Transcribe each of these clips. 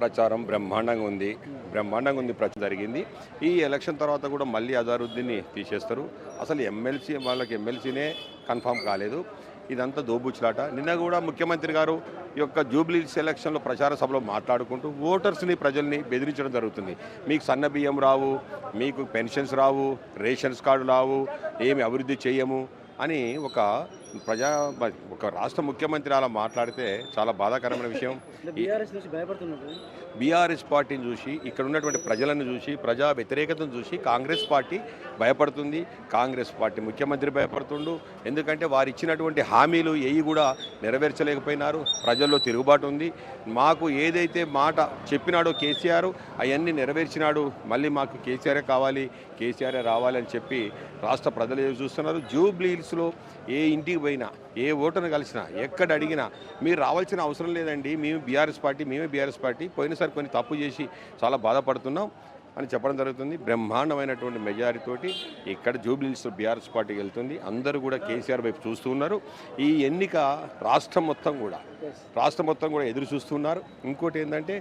ప్రచారం బ్రహ్మాండంగా ఉంది. బ్రహ్మాండంగా ఉంది ప్రచారం జరిగింది. ఈ ఎలక్షన్ తర్వాత కూడా మళ్ళీ అజారుద్దీన్ని తీసేస్తారు. అసలు ఎమ్మెల్సీ వాళ్ళకి ఎమ్మెల్సీనే కన్ఫామ్ కాలేదు. ఇదంతా దోబుచ్చులాట నిన్న కూడా ముఖ్యమంత్రి గారు ఈ యొక్క జూబ్లీ ఎలక్షన్లో ప్రచార సభలో మాట్లాడుకుంటూ ఓటర్స్ని ప్రజల్ని బెదిరించడం జరుగుతుంది. మీకు సన్న బియ్యం రావు మీకు పెన్షన్స్ రావు రేషన్స్ కార్డు రావు ఏమి అభివృద్ధి చేయము అని ఒక ప్రజా ఒక రాష్ట్ర ముఖ్యమంత్రి అలా మాట్లాడితే చాలా బాధాకరమైన విషయం. బీఆర్ఎస్ పార్టీని చూసి ఇక్కడ ఉన్నటువంటి ప్రజలను చూసి ప్రజా వ్యతిరేకతను చూసి కాంగ్రెస్ పార్టీ భయపడుతుంది. కాంగ్రెస్ పార్టీ ముఖ్యమంత్రి భయపడుతుండు. ఎందుకంటే వారు ఇచ్చినటువంటి హామీలు ఏవి కూడా నెరవేర్చలేకపోయినారు. ప్రజల్లో తిరుగుబాటు ఉంది. మాకు ఏదైతే మాట చెప్పినాడో కేసీఆర్ అవన్నీ నెరవేర్చినాడు. మళ్ళీ మాకు కేసీఆరే కావాలి కేసీఆరే రావాలి అని చెప్పి రాష్ట్ర ప్రజలు చూస్తున్నారు. జూబ్లీహిల్స్లో ఏ ఇంటికి పోయినా ఏ ఓటర్ని కలిసినా ఎక్కడ అడిగినా మీరు రావాల్సిన అవసరం లేదండి. మేము బీఆర్ఎస్ పార్టీ మేమే బీఆర్ఎస్ పార్టీ. పోయినసారి కొన్ని తప్పు చేసి చాలా బాధపడుతున్నాం అని చెప్పడం జరుగుతుంది. బ్రహ్మాండమైనటువంటి మెజారిటీతోటి ఇక్కడ జూబ్లీస్ బీఆర్ఎస్ పార్టీకి వెళ్తుంది. అందరూ కూడా కేసీఆర్ వైపు చూస్తూ ఉన్నారు. ఈ ఎన్నిక రాష్ట్రం మొత్తం కూడా రాష్ట్రం మొత్తం కూడా ఎదురు చూస్తున్నారు ఇంకోటి ఏంటంటే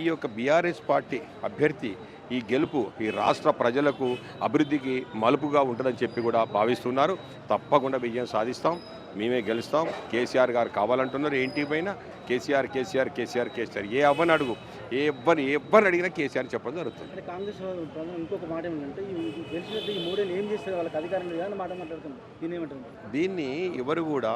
ఈ యొక్క బీఆర్ఎస్ పార్టీ అభ్యర్థి ఈ గెలుపు ఈ రాష్ట్ర ప్రజలకు అభివృద్ధికి మలుపుగా ఉంటుందని చెప్పి కూడా భావిస్తున్నారు. తప్పకుండా విజయం సాధిస్తాం. మేమే గెలుస్తాం. కేసీఆర్ గారు కావాలంటున్నారు. ఏంటి పైన కేసీఆర్ కేసీఆర్ కేసీఆర్ కేసీఆర్. ఏ అవ్వని అడుగు. ఏ ఎవ్వరు ఏ ఎవ్వరిని అడిగినా కేసీఆర్ చెప్పడం జరుగుతుంది. కాంగ్రెస్ ఇంకొక మాట ఏమంటే ఈ గెలిచినట్టు ఈ మూడేళ్ళు ఏం చేస్తారు? వాళ్ళకి అధికారం లేదు అని మాట మాట్లాడుతున్నారు. దీని ఏమంటారు? దీన్ని ఎవరు కూడా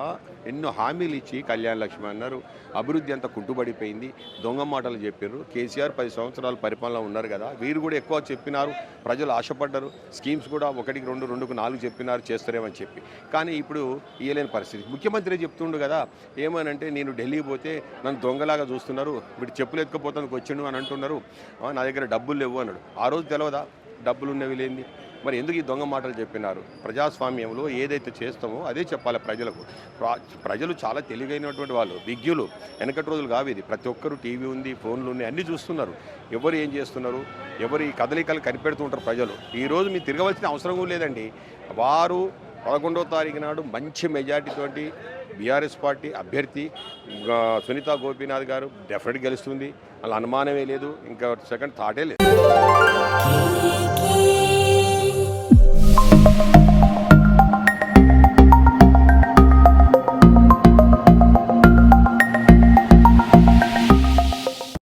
ఎన్నో హామీలు ఇచ్చి కళ్యాణ లక్ష్మి అన్నారు. అభివృద్ధి అంతా కుంటుపడిపోయింది దొంగ మాటలు చెప్పారు కేసీఆర్ పది సంవత్సరాల పరిపాలన ఉన్నారు కదా. వీరు కూడా ఎక్కువ చెప్పినారు. ప్రజలు ఆశపడ్డారు. స్కీమ్స్ కూడా ఒకటికి రెండు రెండుకు నాలుగు చెప్పినారు చేస్తారేమని చెప్పి. కానీ ఇప్పుడు ఇయ్యలేని పరిస్థితి. ముఖ్యమంత్రి చెప్తుండు కదా ఏమనంటే నేను ఢిల్లీ పోతే నన్ను దొంగలాగా చూస్తున్నారు. వీడు చెప్పులు ఎత్తుకుపోతానికి వచ్చిండు అని అంటున్నారు. నా దగ్గర డబ్బులు లేవు అన్నాడు. ఆ రోజు తెలియదా డబ్బులు ఉన్నవి లేని మరి ఎందుకు ఈ దొంగ మాటలు చెప్పినారు? ప్రజాస్వామ్యంలో ఏదైతే చేస్తామో అదే చెప్పాలి ప్రజలకు. ప్రజలు చాలా తెలివైనటువంటి వాళ్ళు విజ్ఞులు. వెనకటి రోజులు కావు ఇది. ప్రతి ఒక్కరు టీవీ ఉంది ఫోన్లు ఉన్నాయి అన్నీ చూస్తున్నారు. ఎవరు ఏం చేస్తున్నారు? ఎవరు ఈ కదలికలు కనిపెడుతూ ఉంటారు ప్రజలు. ఈరోజు మీరు తిరగవలసిన అవసరం లేదండి. వారు పదకొండవ తారీఖు నాడు మంచి మెజార్టీతోటి బీఆర్ఎస్ పార్టీ అభ్యర్థి సునీత గోపీనాథ్ గారు డెఫినెట్ గెలుస్తుంది. అలా అనుమానమే లేదు. ఇంకా సెకండ్ థాటే లేదు.